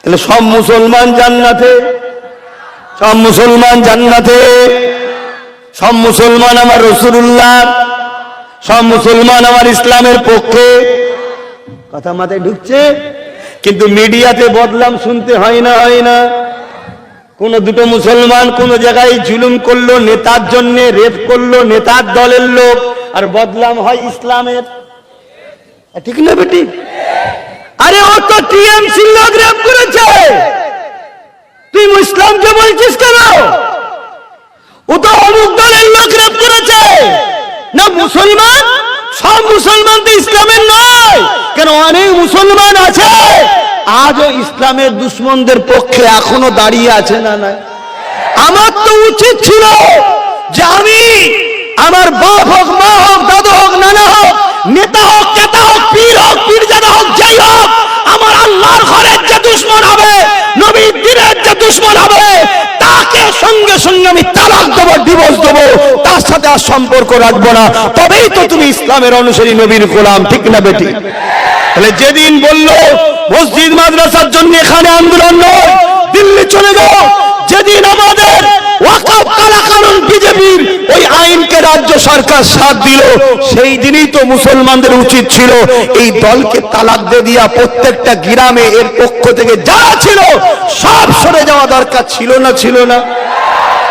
তাহলে সব মুসলমান জান্নাতে, সব মুসলমান জান্নাতে, সব মুসলমান আমার রসুল্লাহ, সব মুসলমান আমার ইসলামের পক্ষে। কথা মাথায় ঢুকছে? কিন্তু মিডিয়াতে বদলাম শুনতে হয় না হয় না। কোন দুটো মুসলমান কোন জায়গায় জুলুম করল, নেতার জন্য রেপ করল, নেতার দলের লোক, আর বদলাম হয় ইসলামের। ঠিক না বেটি? আরে ও তো টিএমসি লোক রেপ করেছে? তুই ইসলামকে বলছিস কেন? ও তো অমুক দলের লোক রেপ করেছে। না মুসলমান? সব মুসলমান তো ইসলামের নয়। কেন অনেক মুসলমান আছে? আজও ইসলামের দুশ্মনদের পক্ষে এখনও দাঁড়িয়ে আছে না না আমার তো উচিত ছিল যে আমি আমার বাপ হোক, মা হোক, দাদু হোক, নানা হোক, নেতা হোক কেতা হোক পীর হোক পীর জাদা হোক যাই হোক আমার আল্লাহর ঘরের যে দুশ্মন হবে নবীর দিনের যে দুশ্মন হবে। তাকে সঙ্গে সঙ্গে আমি তালাক দেবো ডিভোর্স দেবো। তার সাথে আর সম্পর্ক রাখব না। তবেই তো তুমি ইসলামের অনুসারী নবীর গোলাম, ঠিক না বেটি? তাহলে যেদিন বলল, মসজিদ মাদ্রাসার জন্য এখানে আন্দোলন নয়, দিল্লি চলে যাও। যেদিন আমাদের রাজ্য সরকার সাথ দিল, সেই দিনই তো মুসলমানদের উচিত ছিল এই দলকে তালাক দিয়ে দিয়া প্রত্যেকটা গ্রামে এর পক্ষ থেকে যা ছিল সব সরে যাওয়া দরকার ছিল না ছিল না।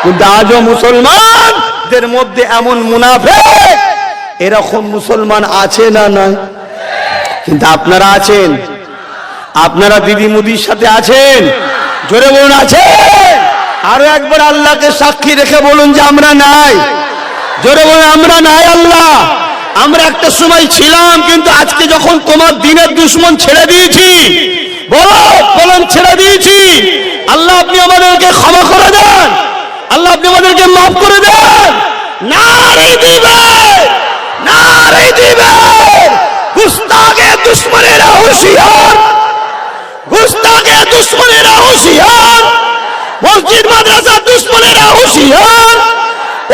কিন্তু আজও মুসলমানদের মধ্যে এমন মুনাফে, এরকম মুসলমান আছে না না কিন্তু আপনারা আছেন। আপনারা দিদি মুদির সাথে আছেন? জোরে বলুন, আছেন? আরও একবার আল্লাহকে সাক্ষী রেখে বলুন যে আমরা নাই। জোরে বলুন আমরা নাই আল্লাহ। আমরা একটা সময় ছিলাম, কিন্তু আজকে যখন তোমার দিনের দুশ্মন ছেড়ে দিয়েছি, বলো, বলুন, ছেড়ে দিয়েছি। আল্লাহ, আপনি আমাদেরকে ক্ষমা করে দেন। আল্লাহ, আপনি আমাদেরকে মাফ করে দেন। না রে দিবে না রে দিবে গুস্তাগে দুশ্মনেরা হুঁশিয়ার গুস্তাগে দুশ্মনেরা হুঁশিয়ার, মসজিদ, মাদ্রাসা, দুশ্মনেরা হুঁশিয়ার।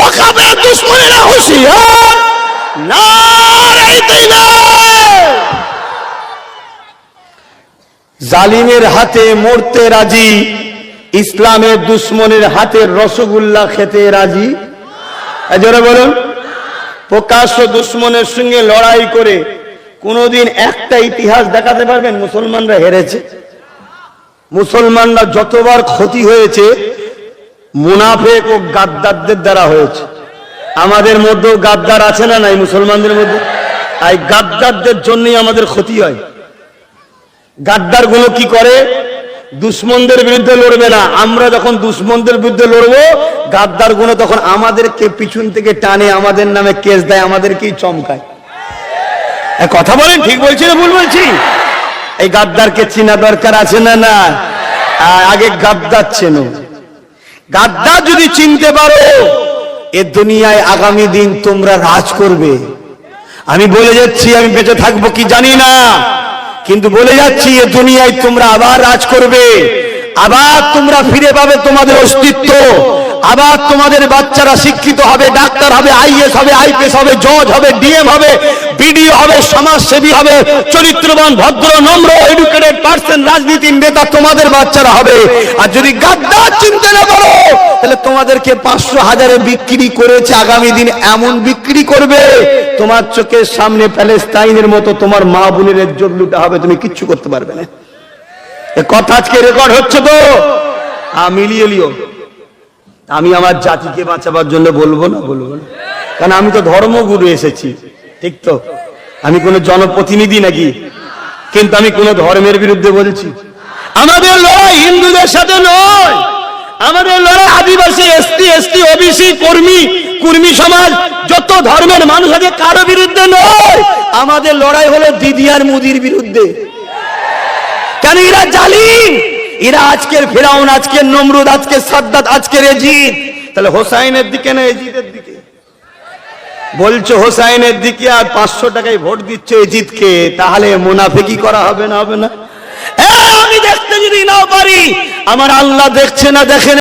ওয়াকাবের দুশ্মনেরা হুঁশিয়ার। জালিমের হাতে মরতে রাজি, ইসলামের দুশ্মনের হাতে রসগোল্লা খেতে রাজি? এজরে বলুন। প্রকাশ্য দুশ্মনের সঙ্গে লড়াই করে কোনোদিন একটা ইতিহাস দেখাতে পারবেন? মুসলমানরা হেরেছে। মুসলমানরা যতবার ক্ষতি হয়েছে মুনাফেক ও গাদ্দারদের দ্বারা হয়েছে। আমাদের মধ্যেও গাদ্দার আছে না নাই মুসলমানদের মধ্যে? এই গাদ্দারদের জন্যই আমাদের ক্ষতি হয়। গাদ্দারগুলো কি করে? দুশ্মনদের বিরুদ্ধে লড়বে না। আমরা যখন দুশ্মনদের বিরুদ্ধে লড়বো গাদ্দারগুলো তখন আমাদেরকে পিছন থেকে টানে, আমাদের নামে কেস দেয়, আমাদেরকেই চমকায়। কথা বলেন, ঠিক বলছি না ভুল বলছি? এই গাদ্দারকে চেনা দরকার আছে না না আগে গাদ্দার চেনো। গাদ্দার যদি চিনতে পারো, এ দুনিয়ায় আগামী দিন তোমরা রাজ করবে। আমি বলে যাচ্ছি, আমি বেঁচে থাকব কি জানি না, কিন্তু বলে যাচ্ছি, এ দুনিয়ায় তোমরা আবার রাজ করবে, আবার তোমরা ফিরে পাবে তোমাদের অস্তিত্ব। আবার তোমাদের বাচ্চারা শিক্ষিত হবে, ডাক্তার হবে, আইএস হবে, আইপিএস হবে, জজ হবে, ডিএম হবে, বিডিও হবে, সমাজসেবী হবে, চরিত্রবান, ভদ্র, নম্র এডুকেটেড পার্সন রাজনীতির নেতা তোমাদের বাচ্চারা হবে। আর যদি গাদ্দার চিনতে না পারো তাহলে তোমাদেরকে পাঁচশো হাজারে বিক্রি করেছে, আগামী দিন এমন বিক্রি করবে, তোমার চোখের সামনে প্যালেস্তাইনের মতো তোমার মা বোনের ইজ্জত লুটা হবে, তুমি কিচ্ছু করতে পারবে না। কথা আজকে রেকর্ড হচ্ছে তো? মিলিয়ে লিও। আমি আমার জাতিকে বাঁচাবার জন্য বলব না বলব না। কারণ আমি তো ধর্মগুরু এসেছি, ঠিক তো? আমি কোনো জনপ্রতিনিধি নাকি? কিন্তু আমি কোন ধর্মের বিরুদ্ধে বলছি। আমাদের লড়াই হিন্দুদের সাথে নয়। আমাদের লড়াই আদিবাসী, এসটি এসটি, ওবিসি, কর্মী, কুর্মী সমাজ, যত ধর্মের মানুষ আছে, কারও বিরুদ্ধে নয়। আমাদের লড়াই হলো দিদি আর মুদির বিরুদ্ধে। কেন এরা জালিম? এরা আজকের ফেরাউন, আজকের নমরুদ, আজকের সাদ্দাত, আজকের এজিদ। তাহলে হোসাইনের দিকে না এজিদের দিকে? বলছো হোসাইনের দিকে, আর পাঁচশো টাকায় ভোট দিচ্ছে এজিদকে, তাহলে মুনাফিকি করা হবে না হবে না? আমি দেখতে যদি না পারি, আমার আল্লাহ দেখছে না দেখেন